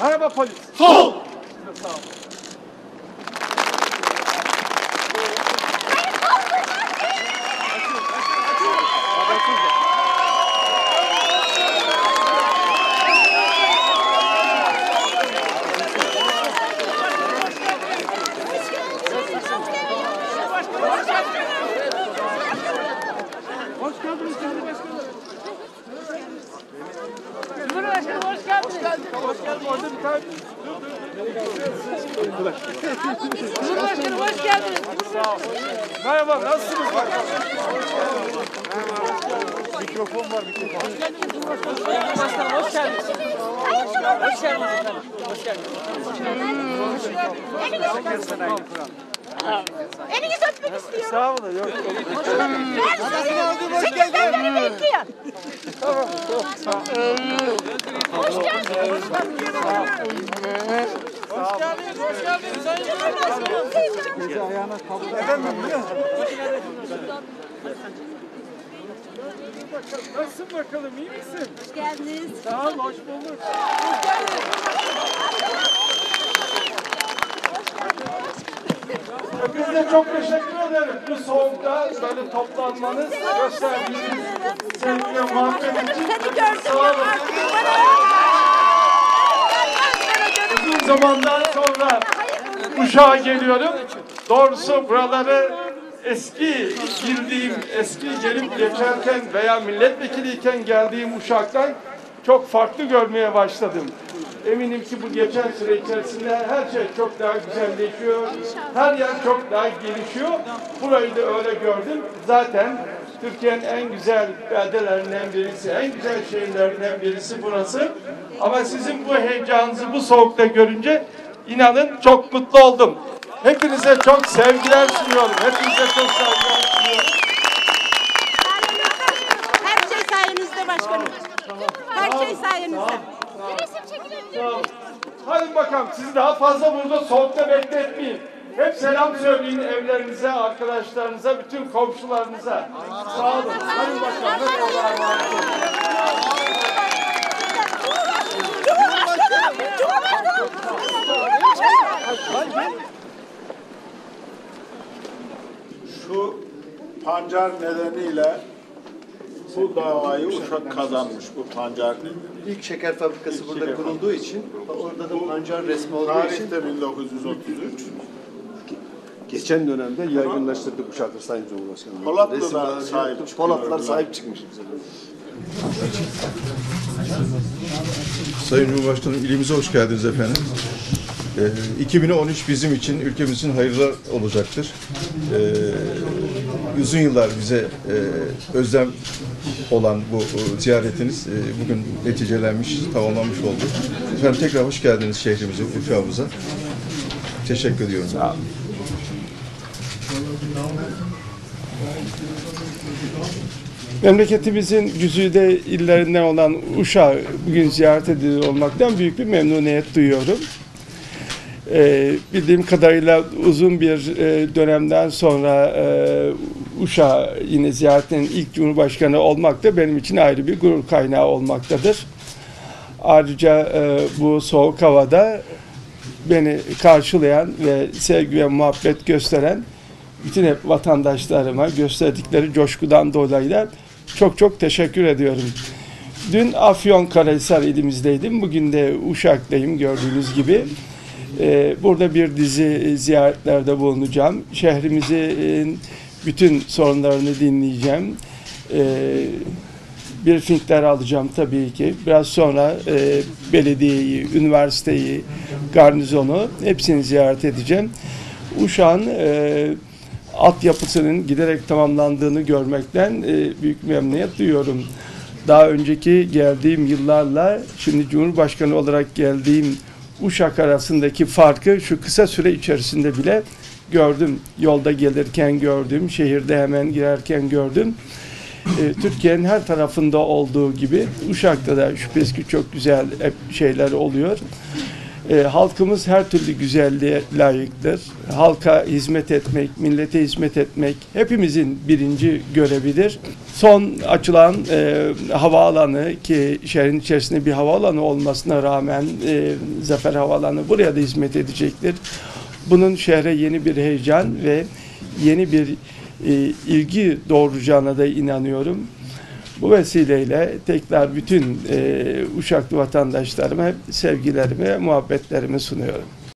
Merhaba polis. Sol! Hoş geldiniz Sayın Başkanım. Cumhurbaşkanım hoş geldiniz. Hoş geldin. Orada bir tane. Cumhurbaşkanım hoş geldiniz. Merhaba, nasılsınız? Mikrofon var, mikrofon. Cumhurbaşkanım hoş geldiniz. Hoş geldiniz efendim. Hoş geldiniz. Elinizi öpmek istiyorum. Sağ olun. Yok. Ben sekizden beri bekliyorum. Hoş geldiniz. Hoş geldiniz. Sayın Cumhurbaşkanım. Nasılsın bakalım, iyi misin? Hoş geldiniz. Sağ ol, hoş bulduk. Hepinize çok teşekkür ederim. Bu soğukta böyle toplanmanız, gösterdiğiniz sevgi ve muhabbet için sağ olun. Uzun zamandan sonra Uşak'a geliyorum. Doğrusu buraları eski girdiğim, eski gelip geçerken veya milletvekiliyken geldiğim Uşak'tan çok farklı görmeye başladım. Eminim ki bu geçen süre içerisinde her şey çok daha güzelleşiyor. Her yer çok daha gelişiyor. Burayı da öyle gördüm. Zaten Türkiye'nin en güzel beldelerinden birisi, en güzel şehirlerinden birisi burası. Ama sizin bu heyecanınızı bu soğukta görünce inanın çok mutlu oldum. Hepinize çok sevgiler sunuyorum. Hepinize çok sevgiler sunuyorum. Her şey sayenizde başkanım. Her şey sayenizde. Sağ olun. Hadi bakalım sizi daha fazla burada soğukta bekletmeyin. Hep selam söyleyin evlerinize, arkadaşlarınıza, bütün komşularınıza. Sağ olun. Hadi bakalım. Hep Allah'a emanet olun. Şu pancar nedeniyle bu davayı Uşak kazanmış bu pancar. İlk şeker fabrikası burada şeker kurulduğu için, orada da pancar resmi olduğu için Tarihte 1933. Geçen dönemde yaygınlaştırdık Uşak'ta Sayın Cumhurbaşkanım. Polatlı da Resimler sahip yaptık, çıkıyor. Polatlar sahip çıkmış bize. Sayın Cumhurbaşkanım ilimize hoş geldiniz efendim. Ee, 2013 bizim için, ülkemizin hayırlı olacaktır. Ee, uzun yıllar bize e, özlem olan bu e, ziyaretiniz e, bugün neticelenmiş, tamamlanmış oldu. Efendim tekrar hoş geldiniz şehrimize, Uşağımıza. Teşekkür ediyorum. Memleketimizin güzide illerinden olan Uşak bugün ziyaret ediliyor olmaktan büyük bir memnuniyet duyuyorum. Ee, bildiğim kadarıyla uzun bir e, dönemden sonra e, Uşak yine ziyaretinin ilk Cumhurbaşkanı olmak da benim için ayrı bir gurur kaynağı olmaktadır. Ayrıca e, bu soğuk havada beni karşılayan ve sevgi ve muhabbet gösteren bütün hep vatandaşlarıma gösterdikleri coşkudan dolayı da çok çok teşekkür ediyorum. Dün Afyonkarahisar ilimizdeydim. Bugün de Uşak'tayım gördüğünüz gibi. Ee, burada bir dizi ziyaretlerde bulunacağım. Şehrimizin bütün sorunlarını dinleyeceğim. Ee, briefingler alacağım tabii ki. Biraz sonra e, belediyeyi, üniversiteyi, garnizonu hepsini ziyaret edeceğim. Uşak'ın e, altyapısının giderek tamamlandığını görmekten e, büyük memnuniyet duyuyorum. Daha önceki geldiğim yıllarla şimdi Cumhurbaşkanı olarak geldiğim Uşak arasındaki farkı şu kısa süre içerisinde bile gördüm. Yolda gelirken gördüm, şehirde hemen girerken gördüm. E, Türkiye'nin her tarafında olduğu gibi Uşak'ta da şüphesiz ki çok güzel şeyler oluyor. E, halkımız her türlü güzelliğe layıktır. Halka hizmet etmek, millete hizmet etmek hepimizin birinci görevidir. Son açılan e, havaalanı ki şehrin içerisinde bir havaalanı olmasına rağmen e, Zafer Havaalanı buraya da hizmet edecektir. Bunun şehre yeni bir heyecan ve yeni bir e, ilgi doğuracağına da inanıyorum. Bu vesileyle tekrar bütün e, Uşaklı vatandaşlarıma sevgilerimi, muhabbetlerimi sunuyorum.